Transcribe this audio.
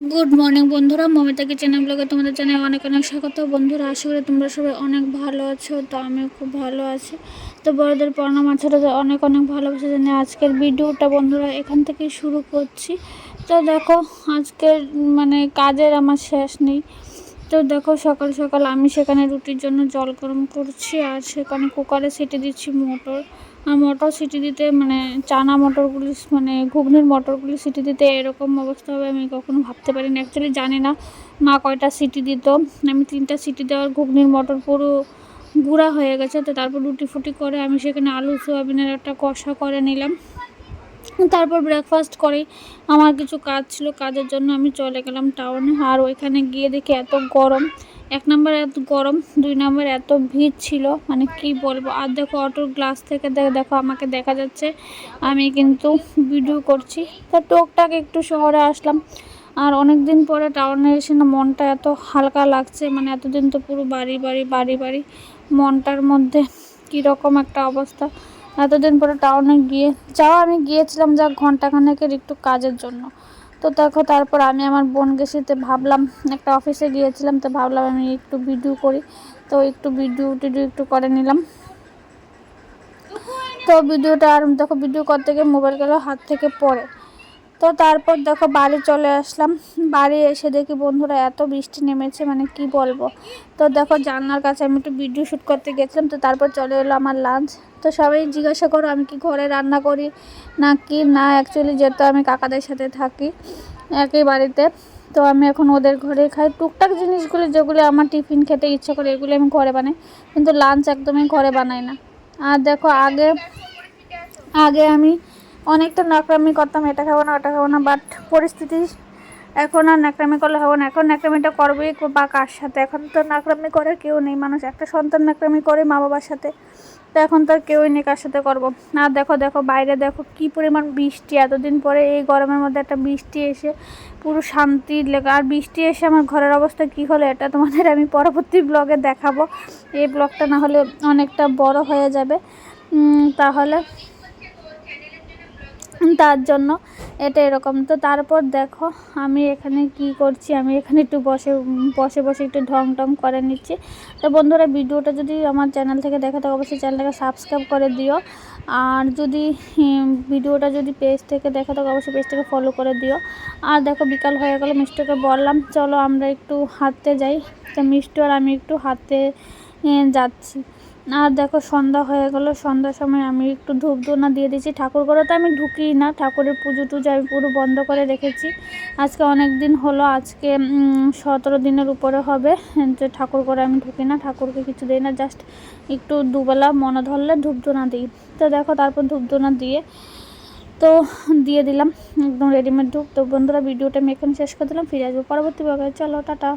Good morning বন্ধুরা। Momita kitchen ব্লগে তোমাদের জানাই অনেক অনেক স্বাগত। বন্ধুরা, আশা করি তোমরা সবাই অনেক ভালো আছো, তো আমিও খুব ভালো আছি। তো বড়দের প্রণাম মাছেরা অনেক অনেক ভালোবাসে জানি আজকের ভিডিওটা বন্ধুরা এখান থেকেই শুরু করছি। তো দেখো, আজকের মানে কাজের আমার শেষ নেই। তো দেখো সকাল সকাল আমি সেখানে রুটির জন্য জল গরম করছি আর সেখানে কুকারে সিটি দিচ্ছি মোটর। আর মটর সিটি দিতে মানে চানা মটরগুলি মানে ঘুগনির মটরগুলি সিটি দিতে এরকম অবস্থা হবে আমি কখনো ভাবতে পারিনি। অ্যাকচুয়ালি জানি না মা কয়টা সিটি দিত। আমি তিনটা সিটি দেওয়ার ঘুগনির মটর পুরো গুঁড়া হয়ে গেছে, তো তারপর রুটি ফুটি করে আমি সেখানে আলু, সোয়াবিনের একটা কষা করে নিলাম। তারপর ব্রেকফাস্ট করে। আমার কিছু কাজ ছিল, কাজের জন্য আমি চলে গেলাম টাউনে আর ওইখানে গিয়ে দেখি এত গরম। এক নম্বর এত গরম, দুই নম্বর এত ভিড় ছিল। মানে কি বলব? আর দেখো অটোর গ্লাস থেকে দেখো, আমাকে দেখা যাচ্ছে। আমি কিন্তু ভিডিও করছি। তা টোকটাক একটু শহরে আসলাম। আর অনেক দিন পরে টাউনে এসে না মনটা এত হালকা লাগছে। মানে এতদিন তো পুরো বাড়ি বাড়ি বাড়ি বাড়ি। মনটার মধ্যে কীরকম একটা অবস্থা। এতদিন পরে টাউনে গিয়ে, যাও, আমি গিয়েছিলাম যা ঘন্টাখানেকের একটু কাজের জন্য। তো দেখো, তারপর আমি আমার বোন গেছিতে ভাবলাম একটা অফিসে গিয়েছিলাম, তো ভাবলাম আমি একটু ভিডিও করি। তো একটু ভিডিও টিডিও একটু করে নিলাম। তো ভিডিওটা আর, দেখো ভিডিও করতে গিয়ে মোবাইল গেল হাত থেকে পড়ে। তো তারপর দেখো বাড়ি চলে আসলাম। বাড়ি এসে দেখি বন্ধুরা এত বৃষ্টি নেমেছে মানে কি বলব? তো দেখো জানলার কাছে আমি একটু ভিডিও শ্যুট করতে গেছিলাম, তো তারপর চলে এলো আমার লাঞ্চ তো সবাই জিজ্ঞাসা করো, আমি কি ঘরে রান্না করি? না কি না অ্যাকচুয়ালি যেহেতু আমি কাকাদের সাথে থাকি একই বাড়িতে, তো আমি এখন ওদের ঘরে খাই। টুকটাক জিনিসগুলো, যেগুলো আমার টিফিন খেতে ইচ্ছা করে, এগুলো আমি ঘরে বানাই। কিন্তু লাঞ্চ একদমই ঘরে বানাই না। আর দেখো আগে আগে আমি অনেকটা নাকরামি করতাম, এটা খাব না, ওটা খাব না বাট পরিস্থিতি এখন আর নাকরামি করলে হবে না। এখন নাকরামিটা করবোই বা কার সাথে? এখন তো নাকরামি করে কেউ নেই মানুষ, একটা সন্তান নাকরামি করে মা বাবার সাথে। তো এখন তো আর কেউই নেই কার সাথে করব। আর দেখো দেখো, বাইরে দেখো কি পরিমাণ বৃষ্টি। এতদিন পরে এই গরমের মধ্যে একটা বৃষ্টি এসে পুরো শান্তি লেগে আর বৃষ্টি এসে আমার ঘরের অবস্থা কি হলো, এটা তোমাদের আমি পরবর্তী ব্লগে দেখাবো। এই ব্লগটা না হলে অনেকটা বড় হয়ে যাবে। তাহলে তার জন্য এটা এরকম। তো তারপর দেখো, আমি এখানে কি করছি, আমি এখানে একটু বসে বসে বসে একটু ঢং টং করে নিচ্ছি। তো বন্ধুরা, ভিডিওটা যদি আমার চ্যানেল থেকে দেখে তো অবশ্যই চ্যানেলটাকে সাবস্ক্রাইব করে দিও। আর যদি ভিডিওটা যদি পেজ থেকে দেখে তো অবশ্যই পেজটাকে ফলো করে দিও। আর দেখো, বিকাল হয়ে গেলো, মিষ্টিকে বললাম, চলো আমরা একটু হাঁটতে যাই। তো মিষ্টি আর আমি একটু হাঁটতে যাচ্ছি। আর দেখো সন্ধ্যা হয়ে গেলো। সন্ধ্যার সময় আমি একটু ধূপ ধুনা দিয়ে দিয়েছি। ঠাকুর ঘরে তো আমি ঢুকি না। ঠাকুরের পুজো টুজো আমি পুরো বন্ধ করে রেখেছি। আজকে অনেক দিন হলো, আজকে সতেরো দিনের উপরে হবে। যে ঠাকুর ঘরে আমি ঢুকি না, ঠাকুরকে কিছু দিই না জাস্ট একটু দুবেলা মনে ধরলে ধূপ ধুনা দিই। তো দেখো, তারপর ধূপ ধুনা দিয়ে, তো দিয়ে দিলাম। একদম রেডিমেড ধূপ। তো বন্ধুরা, ভিডিওটা আমি এখানে শেষ করে দিলাম। ফিরে আসব পরবর্তী ভাবে চলো, টাটা।